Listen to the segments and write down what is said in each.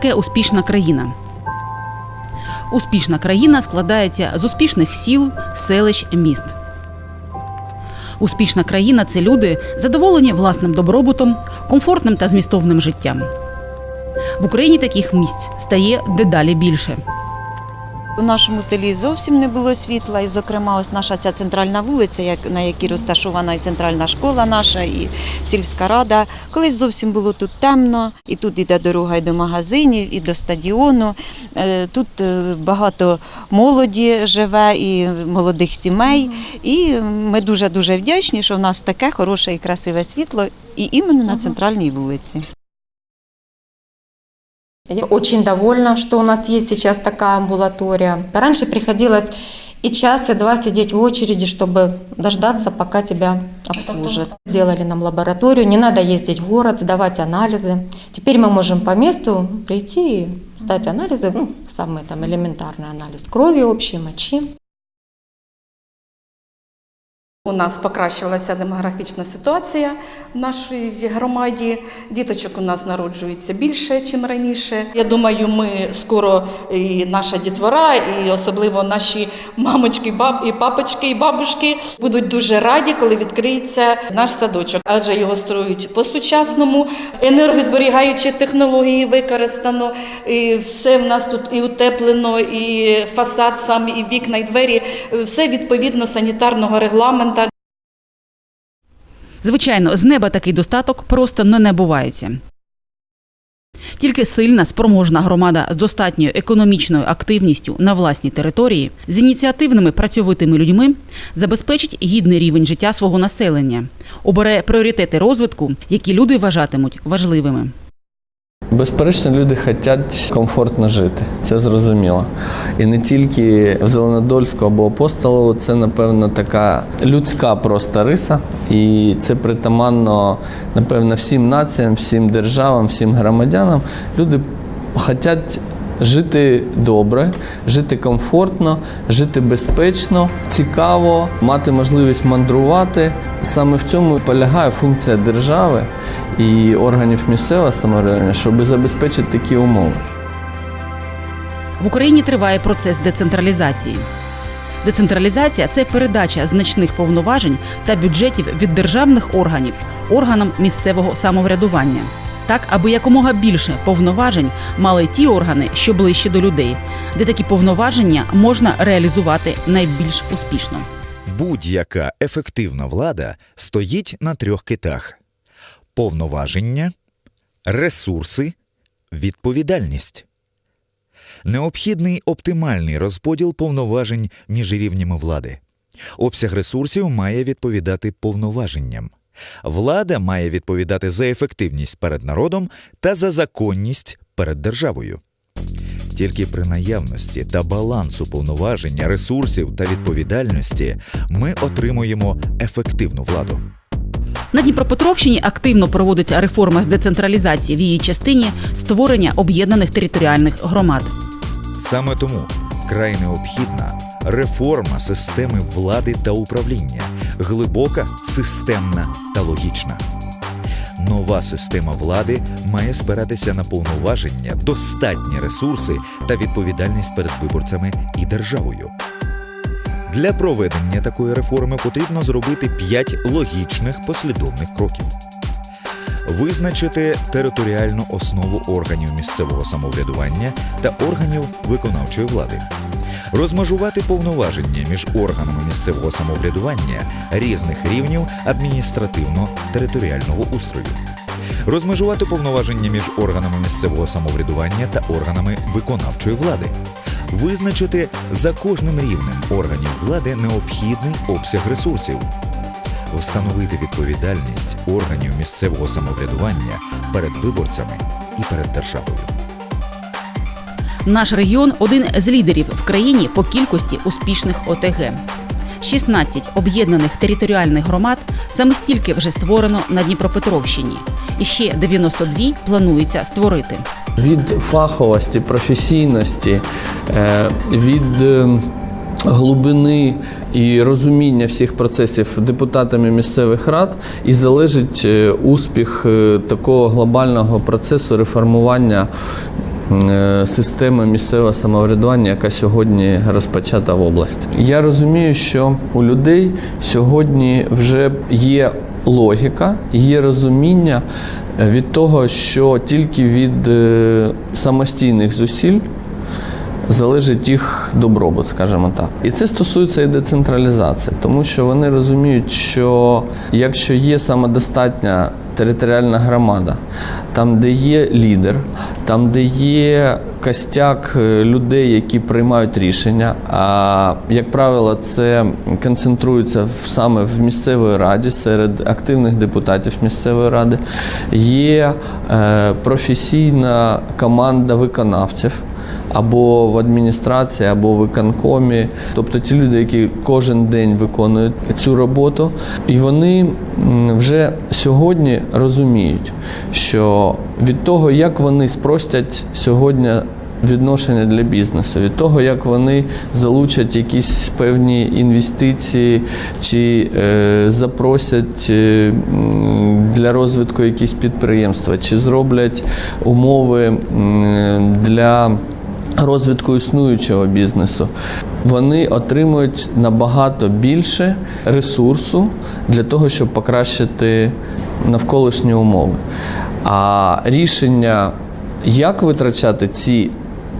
Таке успішна країна? Успішна країна складається з успішних сіл, селищ, міст. Успішна країна це люди, задоволені власним добробутом, комфортним та змістовним життям. В Україні таких місць стає дедалі більше. У нашому селі зовсім не було світла, і, зокрема, ось наша ця центральна вулиця, на якій розташована і центральна школа наша, і сільська рада. Колись зовсім було тут темно, і тут іде дорога і до магазинів, і до стадіону. Е, Тут е, багато молоді живе і молодих сімей. І ми дуже-дуже вдячні, що в нас таке хороше і красиве світло, і іменно на центральній вулиці. Я очень довольна, что у нас есть сейчас такая амбулатория. Раньше приходилось и час, и два сидеть в очереди, чтобы дождаться, пока тебя обслужат. Сделали нам лабораторию, не надо ездить в город, сдавать анализы. Теперь мы можем по месту прийти и сдать анализы, ну, самый там элементарный анализ крови общей, мочи. У нас покращилася демографічна ситуація в нашій громаді. Діточок у нас народжується більше, ніж раніше. Я думаю, ми скоро і наша дітвора, і особливо наші мамочки, баб і папочки, і бабушки будуть дуже раді, коли відкриється наш садочок, адже його строють по-сучасному, енергозберігаючі технології використано. І все в нас тут і утеплено, і фасад сам, і вікна, і двері. Все відповідно санітарного регламенту. Звичайно, з неба такий достаток просто не набувається. Тільки сильна, спроможна громада з достатньою економічною активністю на власній території, з ініціативними працьовитими людьми забезпечить гідний рівень життя свого населення, обере пріоритети розвитку, які люди вважатимуть важливими. Безперечно, люди хочуть комфортно жити, це зрозуміло. І не тільки в Зеленодольську або Апостолово, це, напевно, така людська просто риса. І це притаманно, напевно, всім націям, всім державам, всім громадянам. Люди хочуть жити добре, жити комфортно, жити безпечно, цікаво, мати можливість мандрувати. Саме в цьому полягає функція держави і органів місцевого самоврядування, щоб забезпечити такі умови. В Україні триває процес децентралізації. Децентралізація це передача значних повноважень та бюджетів від державних органів органам місцевого самоврядування, так аби якомога більше повноважень мали ті органи, що ближче до людей, де такі повноваження можна реалізувати найбільш успішно. Будь-яка ефективна влада стоїть на трьох китах: повноваження, ресурси, відповідальність. Необхідний оптимальний розподіл повноважень між рівнями влади. Обсяг ресурсів має відповідати повноваженням. Влада має відповідати за ефективність перед народом та за законність перед державою. Тільки при наявності та балансу повноваження, ресурсів та відповідальності ми отримуємо ефективну владу. На Дніпропетровщині активно проводиться реформа з децентралізації в її частині створення об'єднаних територіальних громад. Саме тому край необхідна реформа системи влади та управління, глибока, системна та логічна. Нова система влади має спиратися на повноваження, достатні ресурси та відповідальність перед виборцями і державою. Для проведення такої реформи потрібно зробити п'ять логічних послідовних кроків. Визначити територіальну основу органів місцевого самоврядування та органів виконавчої влади, розмежувати повноваження між органами місцевого самоврядування різних рівнів адміністративно-територіального устрою, розмежувати повноваження між органами місцевого самоврядування та органами виконавчої влади, визначити за кожним рівнем органів влади необхідний обсяг ресурсів, встановити відповідальність органів місцевого самоврядування перед виборцями і перед державою. Наш регіон один з лідерів в країні по кількості успішних ОТГ. 16 об'єднаних територіальних громад саме стільки вже створено на Дніпропетровщині, і ще 92 планується створити. Від фаховості, професійності, е, від е, глибини і розуміння всіх процесів депутатами місцевих рад і залежить е, успіх такого глобального процесу реформування системи місцевого самоврядування, яка сьогодні розпочата в області. Я розумію, що у людей сьогодні вже є логіка, є розуміння від того, що тільки від е, самостійних зусиль залежить їх добробут, скажімо так. І це стосується і децентралізації, тому що вони розуміють, що якщо є самодостатня територіальна громада, там, де є лідер, там, де є костяк е, людей, які приймають рішення, а як правило, це концентрується саме в місцевій раді серед активних депутатів місцевої ради, є е, професійна команда виконавців або в адміністрації, або в виконкомі, тобто ті люди, які кожен день виконують цю роботу, і вони вже сьогодні розуміють, що від того, як вони спростять сьогодні. Відношення для бізнесу від того, як вони залучать якісь певні інвестиції чи е, запросять е, для розвитку якісь підприємства, чи зроблять умови м, для розвитку існуючого бізнесу, вони отримують набагато більше ресурсу для того, щоб покращити навколишні умови. А рішення, як витрачати ці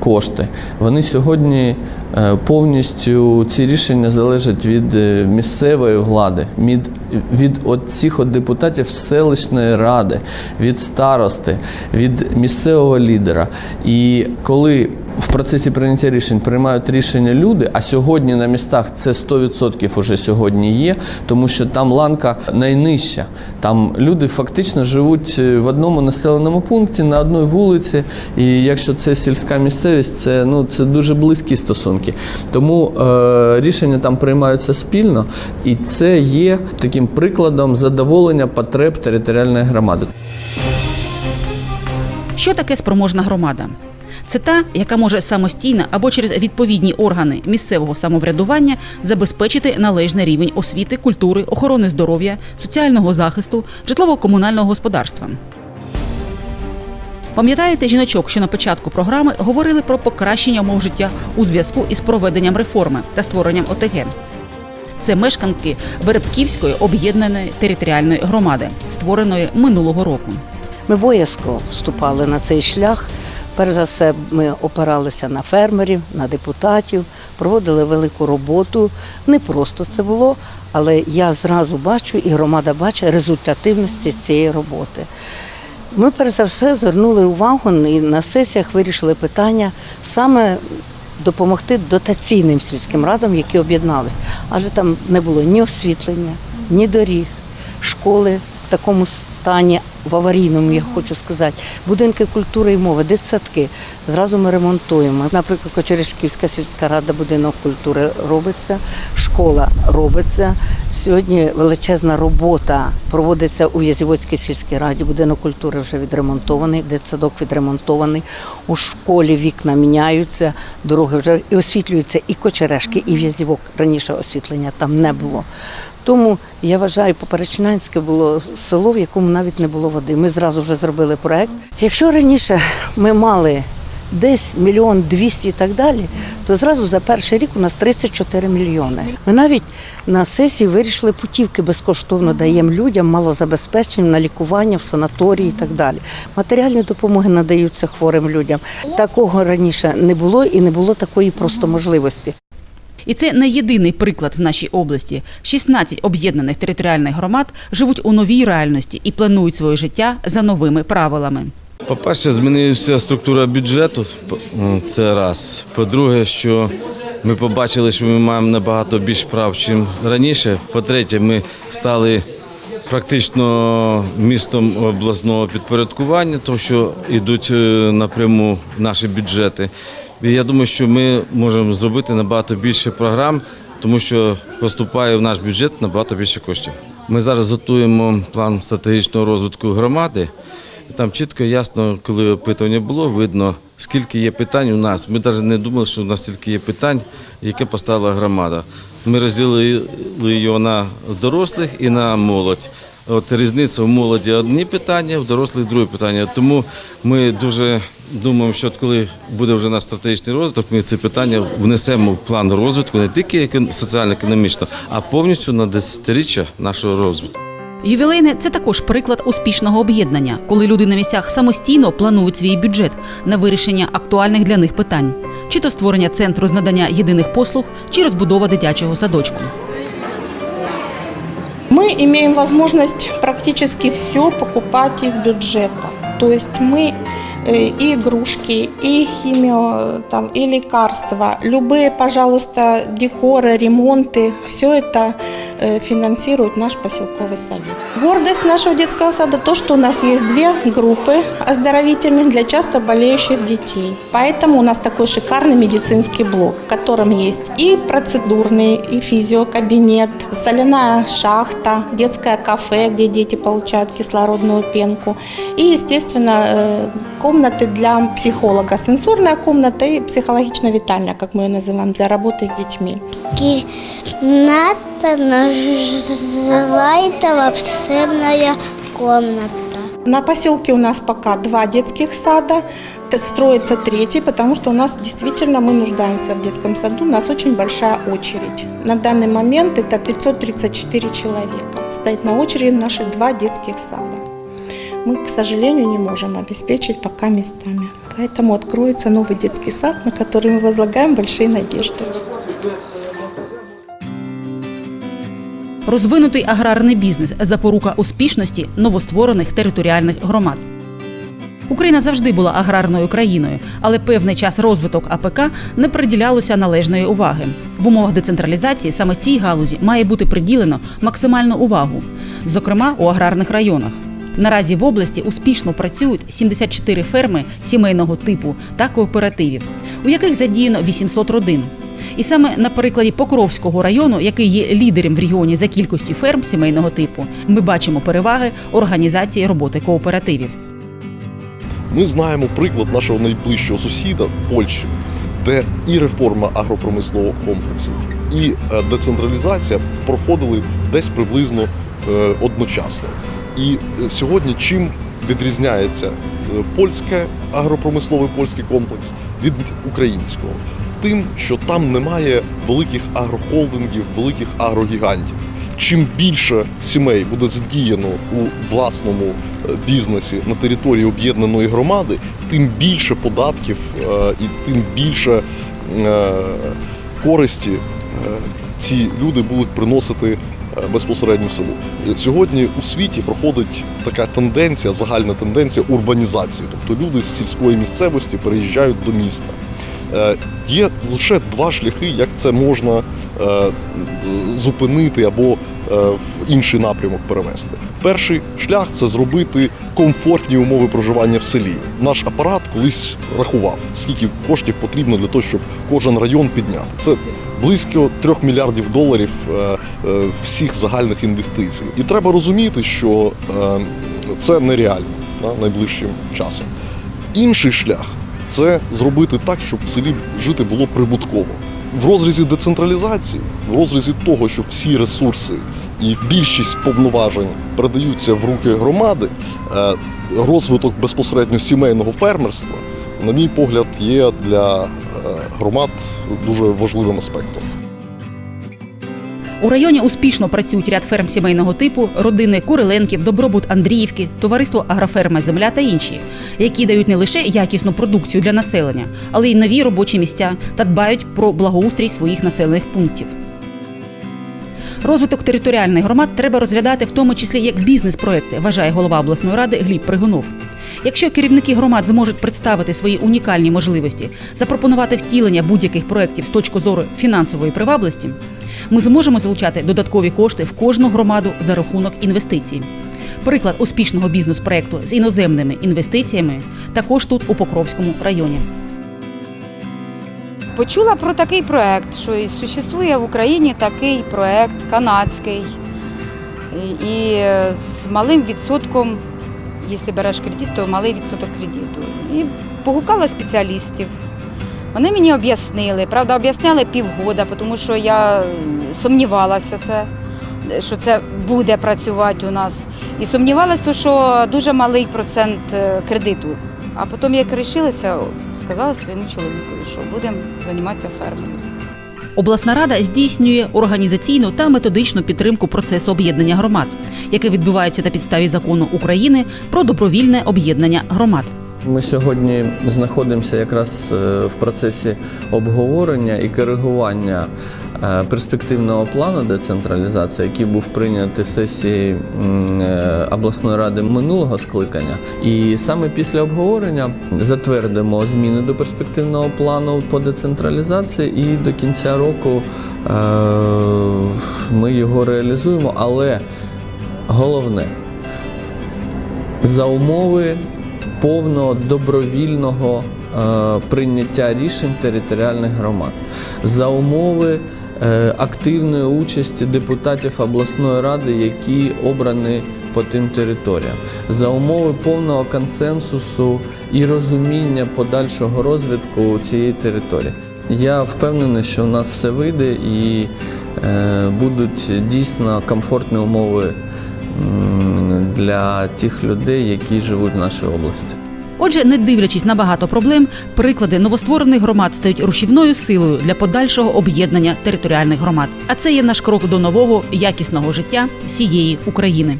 кошти, вони сьогодні е, повністю ці рішення залежать від е, місцевої влади, від, від от цих от депутатів селищної ради, від старости, від місцевого лідера. І коли в процесі прийняття рішень приймають рішення люди, а сьогодні на містах це 100% уже сьогодні є, тому що там ланка найнижча. Там люди фактично живуть е, в одному населеному пункті на одній вулиці. І якщо це сільська місцевість, це ну це дуже близькі стосунки. Тому е, рішення там приймаються спільно, і це є таким прикладом задоволення потреб територіальної громади. Що таке спроможна громада? Це та, яка може самостійно або через відповідні органи місцевого самоврядування забезпечити належний рівень освіти, культури, охорони здоров'я, соціального захисту, житлово-комунального господарства. Пам'ятаєте жіночок, що на початку програми говорили про покращення умов життя у зв'язку із проведенням реформи та створенням ОТГ? Це мешканки Беребківської об'єднаної територіальної громади, створеної минулого року. Ми боязко вступали на цей шлях. Перш за все, ми опиралися на фермерів, на депутатів, проводили велику роботу. Не просто це було, але я зразу бачу, і громада бачить результативності цієї роботи. Ми перш за все звернули увагу і на сесіях вирішили питання саме допомогти дотаційним сільським радам, які об'єднались. Адже там не було ні освітлення, ні доріг, школи в такому стані, в аварійному, я хочу сказати, будинки культури і мови, дитсадки. Зразу ми ремонтуємо. Наприклад, Кочерешківська сільська рада, будинок культури робиться, школа робиться. Сьогодні величезна робота проводиться у В'язівоцькій сільській раді. Будинок культури вже відремонтований, дитсадок відремонтований. У школі вікна міняються, дороги вже і освітлюються і Кочерешки, і В'язівок. Раніше освітлення там не було. Тому я вважаю, Поперечнянське було село, в якому навіть не було води. Ми зразу вже зробили проект. Якщо раніше ми мали десь мільйон двісті і так далі, то зразу за перший рік у нас 34 мільйони. Ми навіть на сесії вирішили путівки безкоштовно даємо людям, малозабезпеченим на лікування в санаторії і так далі. Матеріальні допомоги надаються хворим людям. Такого раніше не було і не було такої просто можливості. І це не єдиний приклад в нашій області. 16 об'єднаних територіальних громад живуть у новій реальності і планують своє життя за новими правилами. По-перше, змінилася структура бюджету. Це раз. По-друге, що ми побачили, що ми маємо набагато більш прав, ніж раніше. По-третє, ми стали практично містом обласного підпорядкування, тому що йдуть е, напряму наші бюджети. Я думаю, що ми можемо зробити набагато більше програм, тому що поступає в наш бюджет набагато більше коштів. Ми зараз готуємо план стратегічного розвитку громади. Там чітко ясно, коли опитування було, видно, скільки є питань у нас. Ми навіть не думали, що у нас стільки є питань, яке поставила громада. Ми розділили його на дорослих і на молодь. От різниця в молоді одні питання, в дорослих друге питання. Тому ми дуже думаємо, що коли буде вже наш стратегічний розвиток, ми ці питання внесемо в план розвитку не тільки екон- соціально-економічно, а повністю на десятиріччя нашого розвитку. Ювілейне це також приклад успішного об'єднання, коли люди на місцях самостійно планують свій бюджет на вирішення актуальних для них питань, чи то створення центру з надання єдиних послуг, чи розбудова дитячого садочку Мы имеем возможность практически все покупать из бюджета. То есть мы э, и игрушки, и химио, там, и лекарства, любые, пожалуйста, декоры, ремонты, все это э, финансирует наш поселковый совет. Гордость нашего детского сада то, что у нас есть две группы оздоровительных для часто болеющих детей. Поэтому у нас такой шикарный медицинский блок, в котором есть и процедурный, и физиокабинет, соляная шахта, детское кафе, где дети получают кислородную пенку, и, естественно, э, комнаты для психолога, сенсорная комната и психологично-витальная, как мы ее называем, для работы с детьми. Кімната називається волшебная комната. На поселке у нас пока два детских сада, строится третий, потому что у нас действительно мы нуждаемся в детском саду, у нас очень большая очередь. На данный момент это 534 человека. Стоит на очереди наши два детских сада. Мы, к сожалению, не можем обеспечить пока местами. Поэтому откроется новый детский сад, на который мы возлагаем большие надежды. Розвинутий аграрний бізнес запорука успішності новостворених територіальних громад. Україна завжди була аграрною країною, але певний час розвиток АПК не приділялося належної уваги. В умовах децентралізації саме цій галузі має бути приділено максимальну увагу, зокрема у аграрних районах. Наразі в області успішно працюють 74 ферми сімейного типу та кооперативів, у яких задіяно 800 родин. І саме на прикладі Покровського району, який є лідером в регіоні за кількістю ферм сімейного типу, ми бачимо переваги організації роботи кооперативів. Ми знаємо приклад нашого найближчого сусіда Польщі, де і реформа агропромислового комплексу, і е, децентралізація проходили десь приблизно е, одночасно. І е, сьогодні чим відрізняється е, польське агропромисловий польський комплекс від українського? Тим, що там немає великих агрохолдингів, великих агрогігантів. Чим більше сімей буде задіяно у власному е, бізнесі на території об'єднаної громади, тим більше податків і тим більше користі ці люди будуть приносити е, безпосередньо селу. І Сьогодні у світі проходить така тенденція, загальна тенденція урбанізації, тобто люди з сільської місцевості переїжджають до міста. Е, Є лише два шляхи, як це можна е, зупинити або в інший напрямок перевести. Перший шлях це зробити комфортні умови проживання в селі. Наш апарат колись рахував, скільки коштів потрібно для того, щоб кожен район підняти. Це близько трьох мільярдів доларів е, е, всіх загальних інвестицій. І треба розуміти, що е, це нереально да, найближчим часом. Інший шлях це зробити так, щоб в селі жити було прибутково. В розрізі децентралізації, в розрізі того, що всі ресурси і більшість повноважень передаються в руки громади, е, розвиток безпосередньо сімейного фермерства, на мій погляд, є для е, громад дуже важливим аспектом. У районі успішно працюють ряд ферм сімейного типу, родини Куриленків, Добробут Андріївки, товариство Агроферма Земля та інші, які дають не лише якісну продукцію для населення, але й нові робочі місця та дбають про благоустрій своїх населених пунктів. Розвиток територіальних громад треба розглядати в тому числі як бізнес-проекти, вважає голова обласної ради Гліб Пригунов. Якщо керівники громад зможуть представити свої унікальні можливості, запропонувати втілення будь-яких проєктів з точки зору фінансової привабливості, ми зможемо залучати додаткові кошти в кожну громаду за рахунок інвестицій. Приклад успішного бізнес-проекту з іноземними інвестиціями також тут у Покровському районі. Почула про такий проект, що і существує в Україні такий проект канадський. І з малим відсотком, якщо береш кредит, то малий відсоток кредиту. І погукала спеціалістів. Вони мені об'яснили, правда, об'ясняли півгода, тому що я сумнівалася, це, що це буде працювати у нас. І сумнівалася, що дуже малий процент е, кредиту. А потім, як вирішилася, сказала своєму чоловікові, що будемо займатися фермою. Обласна рада здійснює організаційну та методичну підтримку процесу об'єднання громад, яке відбувається на підставі закону України про добровільне об'єднання громад. Ми сьогодні знаходимося якраз е, в процесі обговорення і коригування е, перспективного плану децентралізації, який був прийнятий сесією м, е, обласної ради минулого скликання. І саме після обговорення затвердимо зміни до перспективного плану по децентралізації, і до кінця року ми його реалізуємо. Але головне за умови повного добровільного е, прийняття рішень територіальних громад, за умови е, активної участі депутатів обласної ради, які обрані по тим територіям, за умови повного консенсусу і розуміння подальшого розвитку цієї території. Я впевнений, що у нас все вийде і е, будуть дійсно комфортні умови для тих людей, які живуть в нашій області. Отже, не дивлячись на багато проблем, приклади новостворених громад стають рушівною силою для подальшого об'єднання територіальних громад. А це є наш крок до нового якісного життя всієї України.